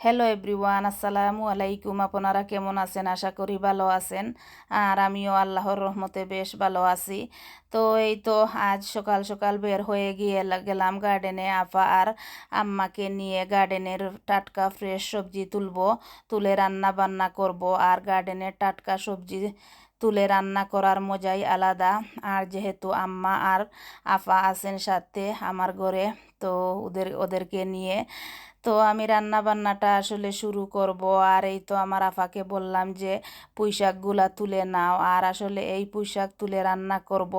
Hello everyone আসসালামু আলাইকুম আপনারা কেমন আছেন আশা করি ভালো আছেন আর আমিও আল্লাহর রহমতে বেশ ভালো আছি তো এই তো আজ সকাল সকাল বের হয়ে গিয়ে গেলাম গার্ডেনে আফা আর আম্মাকে নিয়ে গার্ডেনের টাটকা ফ্রেশ সবজি তুলবো তুলে রান্না বান্না করব আর গার্ডেনের টাটকা সবজি তুলে রান্না করার মজাই আলাদা আর যেহেতু আম্মা আর আফা আছেন সাথে আমার ঘরে তো ওদের ওদেরকে নিয়ে তো আমি রান্না বান্নাটা আসলে শুরু করব। আর এই তো আমার আফাকে বললাম যে পুঁইশাকগুলা তুলে নাও। আর আসলে এই পুঁইশাক তুলে রান্না করব।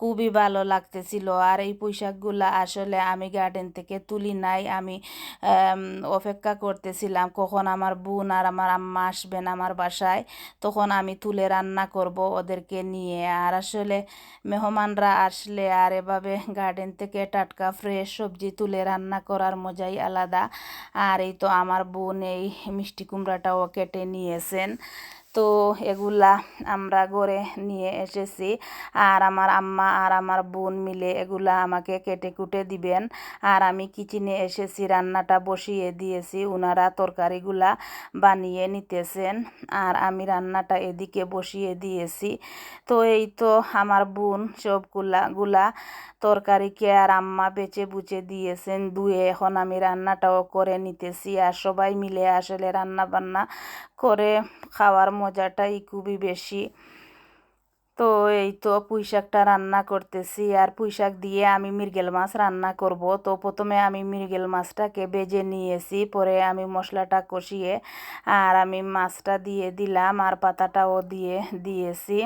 খুবই ভালো লাগতেছিল। আর এই পুঁইশাকগুলা আসলে আমি গার্ডেন থেকে তুলি নাই। আমি অপেক্ষা করতেছিলাম কখন আমার বোন আর আমার আম্মা আসবেন আমার বাসায়, তখন আমি তুলে রান্না করব ওদেরকে নিয়ে। আর আসলে মেহমানরা আসলে আর এভাবে গার্ডেন থেকে টাটকা ফ্রেশ সবজি তুলে রান্না করার মজাই আলাদা। আর এই তো আমার বোন এই মিষ্টি কুমড়াটাও কেটে নিয়েছেন। তো এগুলা আমরা ঘরে নিয়ে এসেছি। আর আমার আম্মা আর আমার বোন মিলে এগুলা আমাকে কেটে কুটে দিবেন। আর আমি কিচেনে এসেছি, রান্নাটা বসিয়ে দিয়েছি। ওনারা তরকারিগুলা বানিয়ে নিতেছেন। আর আমি রান্নাটা এদিকে বসিয়ে দিয়েছি। তো এই তো আমার বোন সবগুলা গুলা তরকারিকে আর আম্মা বেচে বুচে দিয়েছেন। ধুয়ে এখন আমি রান্নাটাও করে নিতেছি। আর সবাই মিলে আসলে রান্না বান্না করে খাওয়ার মজাটাই খুবই বেশি। তো এই তো পুঁই শাকটা রান্না করতেছি আর পুঁই শাক দিয়ে আমি মৃগেল মাছ রান্না করব। তো প্রথমে আমি মৃগেল মাছটাকে বেজে নিয়েছি, পরে আমি মশলাটা কষিয়ে আর আমি মাছটা দিয়ে দিলাম আর পাতাটাও দিয়ে দিয়েছি।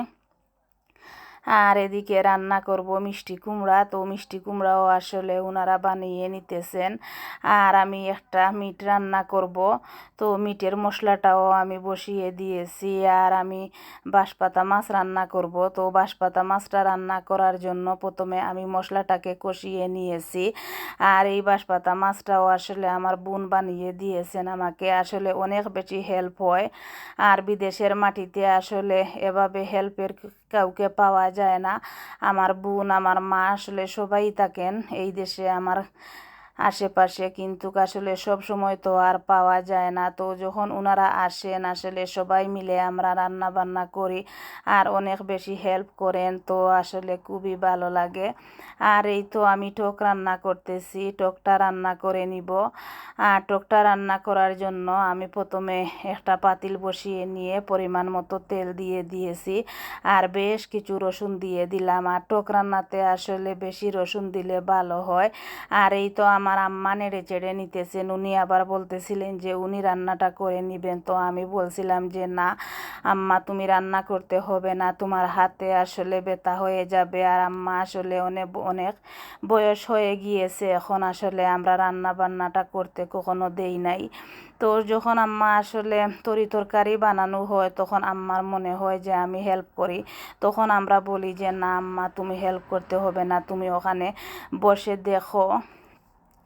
আর এদিকে রান্না করব মিষ্টি কুমড়া। তো মিষ্টি কুমড়াও আসলে ওনারা বানিয়ে নিতেছেন। আর আমি একটা মিট রান্না করব। তো মিটের মশলাটাও আমি বসিয়ে দিয়েছি। আর আমি বাঁশপাতা মাছ রান্না করব। তো বাঁশপাতা মাছটা রান্না করার জন্য প্রথমে আমি মশলাটাকে কষিয়ে নিয়েছি। আর এই বাঁশপাতা মাছটাও আসলে আমার বোন বানিয়ে দিয়েছেন আমাকে। আসলে অনেক বেশি হেল্প হয়। আর বিদেশের মাটিতে আসলে এভাবে হেল্পের কাউকে পাওয়া যায় না। আমার বোন আমার মা আসলে সবাই থাকেন এই দেশে। আমার আশেপাশে কিন্তু আসলে সব সময় তো আর পাওয়া যায় না। তো যখন ওনারা আসেন, আসলে সবাই মিলে আমরা রান্না বান্না করি আর অনেক বেশি হেল্প করেন, তো আসলে খুবই ভালো লাগে। আর এই তো আমি টক রান্না করতেছি, টকটা রান্না করে নিব। আর টকটা রান্না করার জন্য আমি প্রথমে একটা পাতিল বসিয়ে নিয়ে পরিমাণ মতো তেল দিয়ে দিয়েছি আর বেশ কিছু রসুন দিয়ে দিলাম। আর টক রান্নাতে আসলে বেশি রসুন দিলে ভালো হয়। আর এই তো আমার আম্মা নেড়ে চেড়ে নিতেছেন। উনি আবার বলতেছিলেন যে, উনি রান্নাটা করে নিবেন। তো আমি বলছিলাম যে, না, আম্মা, তুমি রান্না করতে হবে না। তোমার হাতে আসলে ব্যথা হয়ে যাবে আর আম্মা আসলে অনেক অনেক বয়স হয়ে গিয়েছে। এখন আসলে আমরা রান্না বান্নাটা করতে কখনো দেই নাই। তো যখন আম্মা আসলে তরি তরকারি বানানো হয়, তখন আম্মার মনে হয় যে, আমি হেল্প করি। তখন আমরা বলি যে, না, আম্মা, তুমি হেল্প করতে হবে না। তুমি ওখানে বসে দেখো।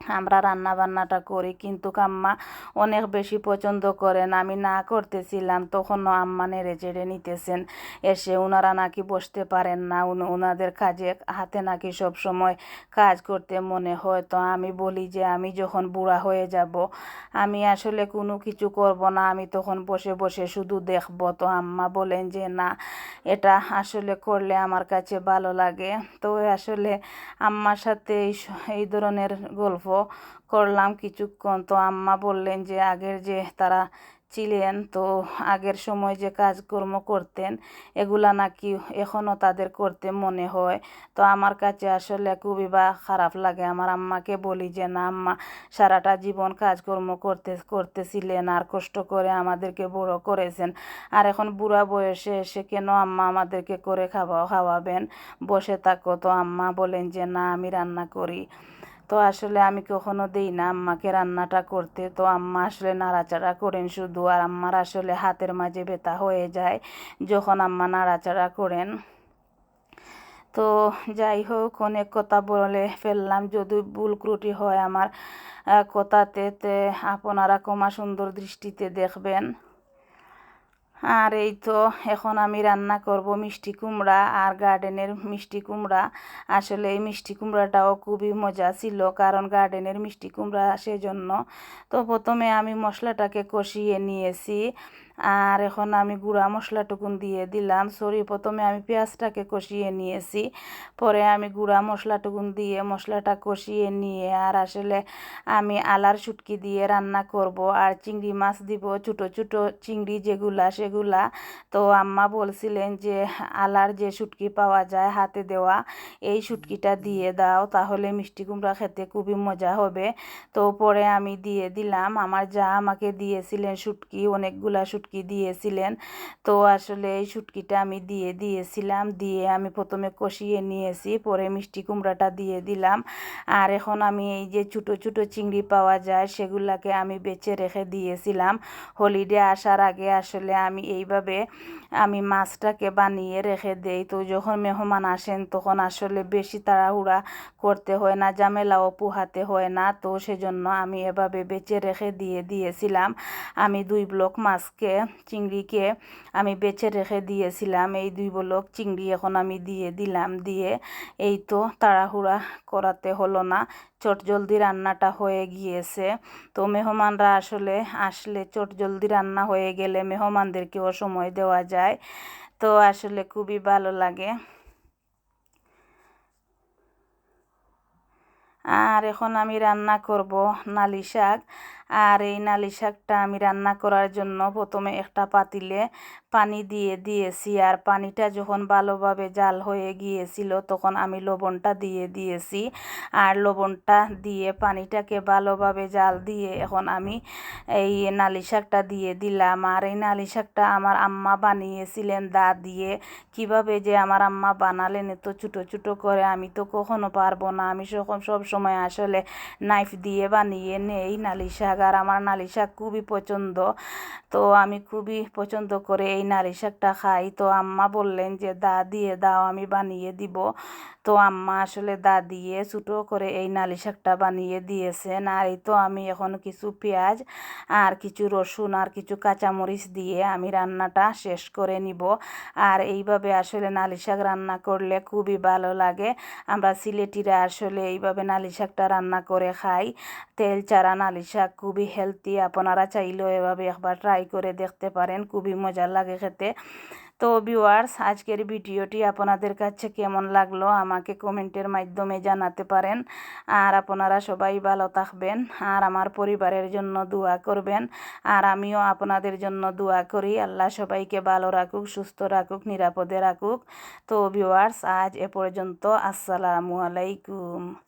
আমরা রান্না বান্নাটা করি, কিন্তু আম্মা অনেক বেশি পছন্দ করেন। আমি না করতেছিলাম, তখনও আম্মা নেড়ে চেড়ে নিতেছেন। এসে ওনারা নাকি বসতে পারেন না ওনাদের কাজে হাতে নাকি সব সময় কাজ করতে মনে হয়। তো আমি বলি যে, আমি যখন বুড়া হয়ে যাব, আমি আসলে কোনো কিছু করব না, আমি তখন বসে বসে শুধু দেখব। তো আম্মা বলেন যে, না, এটা আসলে করলে আমার কাছে ভালো লাগে। তো আসলে আম্মার সাথে এই ধরনের গল্প করলাম কিছুক্ষণ। তো আম্মা বললেন যে, আগের যে তারা ছিলেন, তো আগের সময় যে কাজকর্ম করতেন, এগুলা নাকি এখনও তাদের করতে মনে হয়। তো আমার কাছে আসলে খুবই বা খারাপ লাগে। আমার আম্মাকে বলি যে, না আম্মা, সারাটা জীবন কাজকর্ম করতে, করতেছিলেন, আর কষ্ট করে আমাদেরকে বড় করেছেন। আর এখন বুড়া বয়সে এসে কেন আম্মা আমাদেরকে করে খাওয়া, খাওয়াবেন? বসে থাকো। তো আম্মা বলেন যে, না, আমি রান্না করি। তো আসলে আমি কখনো দিই না আম্মাকে রান্নাটা করতে। তো আম্মা আসলে নাড়াচাড়া করেন শুধু আর আম্মার আসলে হাতের মাঝে ব্যথা হয়ে যায় যখন আম্মা নাড়াচাড়া করেন। তো যাই হোক, অনেক কথা বলে ফেললাম। যদি ভুল ত্রুটি হয় আমার কথাতে আপনারা কমা সুন্দর দৃষ্টিতে দেখবেন। আর এই তো এখন আমি রান্না করব মিষ্টি কুমড়া আর গার্ডেনের মিষ্টি কুমড়া। আসলে এই মিষ্টি কুমড়াটাও খুবই মজা ছিল কারণ গার্ডেনের মিষ্টি কুমড়া সেজন্য। তো প্রথমে আমি মশলাটাকে কষিয়ে নিয়েছি। আর এখন আমি গুঁড়া মশলাটুকুন দিয়ে দিলাম। সরি, প্রথমে আমি পেঁয়াজটাকে কষিয়ে নিয়েছি। পরে আমি গুঁড়া মশলাটুকুন দিয়ে মশলাটা কষিয়ে নিয়ে আর আসলে আমি আলার শুটকি দিয়ে রান্না করব। আর চিংড়ি মাছ দিব, ছোটো ছোটো চিংড়ি যেগুলা, সেগুলা। তো আম্মা বলছিলেন যে আলার যে শুটকি পাওয়া যায় হাতে দেওয়া, এই শুটকিটা দিয়ে দাও, তাহলে মিষ্টি কুমড়া খেতে খুবই মজা হবে। তো পরে আমি দিয়ে দিলাম। আমার যা আমাকে দিয়েছিলেন শুটকি, অনেকগুলা শুটকি শুটকি দিয়েছিলেন। তো আসলে এই শুটকিটা আমি দিয়ে দিয়েছিলাম, দিয়ে আমি প্রথমে কষিয়ে নিয়েছি, পরে মিষ্টি কুমড়াটা দিয়ে দিলাম। আর এখন আমি এই যে ছোটো ছোটো চিংড়ি পাওয়া যায়, সেগুলাকে আমি বেছে রেখে দিয়েছিলাম। হলিডে আসার আগে আসলে আমি এইভাবে আমি মাছটাকে বানিয়ে রেখে দেই। তো যখন মেহমান আসেন, তখন আসলে বেশি তাড়াহুড়া করতে হয় না জামেলাও পোহাতে হয় না। তো সেজন্য আমি এভাবে বেছে রেখে দিয়ে দিয়েছিলাম। আমি দুই ব্লক মাছকে চিংড়িকে আমি বেছে রেখে দিয়েছিলাম। এই দুই ব্লক চিংড়ি এখন আমি দিয়ে দিলাম। দিয়ে এই তো তাড়াহুড়া করাতে হলো না। চট জলদি রান্নাটা হয়ে গিয়েছে। তো মেহমানরা আসলে আসলে চট জলদি রান্না হয়ে গেলে মেহমানদেরকেও সময় দেওয়া যায়। তো আসলে খুবই ভালো লাগে। আর এখন আমি রান্না করব নালি শাক। আর এই নালি শাকটা আমি রান্না করার জন্য প্রথমে একটা পাতিলে পানি দিয়ে দিয়েছি। আর পানিটা যখন ভালোভাবে জাল হয়ে গিয়েছিল, তখন আমি লবণটা দিয়ে দিয়েছি। আর লবণটা দিয়ে পানিটাকে ভালোভাবে জাল দিয়ে এখন আমি এই নালি শাকটা দিয়ে দিলাম। আর এই নালি শাকটা আমার আম্মা বানিয়েছিলেন দা দিয়ে। কীভাবে যে আমার আম্মা বানালেন এত ছোটো ছোটো করে আমি তো কখনো পারব না। আমি সব সময় আসলে নাইফ দিয়ে বানিয়ে নেই নালি শাক। আর আমার নালি শাক খুবই পছন্দ। তো আমি খুবই পছন্দ করে এই নালি শাকটা খাই। তো আম্মা বললেন যে, দা, দিয়ে দাও, আমি বানিয়ে দিব। তো আম্মা আসলে দা দিয়ে ছোটো করে এই নালি শাকটা বানিয়ে দিয়েছেন আর এই তো আমি এখন কিছু পেঁয়াজ আর কিছু রসুন আর কিছু কাঁচামরিচ দিয়ে আমি রান্নাটা শেষ করে নিব। আর এইভাবে আসলে নালি শাক রান্না করলে খুবই ভালো লাগে। আমরা সিলেটিরা আসলে এইভাবে নালি শাকটা রান্না করে খাই। তেল চারা নালি শাক খুবই হেলদি আপনারা চাইলেও এভাবে একবার ট্রাই করে দেখতে পারেন। খুবই মজা লাগে খেতে। তো ভিউয়ার্স আজকের ভিডিওটি আপনাদের কাছে কেমন লাগল আমাকে কমেন্টের মাধ্যমে জানাতে পারেন। আর আপনারা সবাই ভালো থাকবেন, আর আমার পরিবারের জন্য দোয়া করবেন। আর আমিও আপনাদের জন্য দোয়া করি, আল্লাহ সবাইকে ভালো রাখুক, সুস্থ রাখুক, নিরাপদে রাখুক। তো ভিউয়ার্স আজ এ পর্যন্ত, আসসালামু আলাইকুম।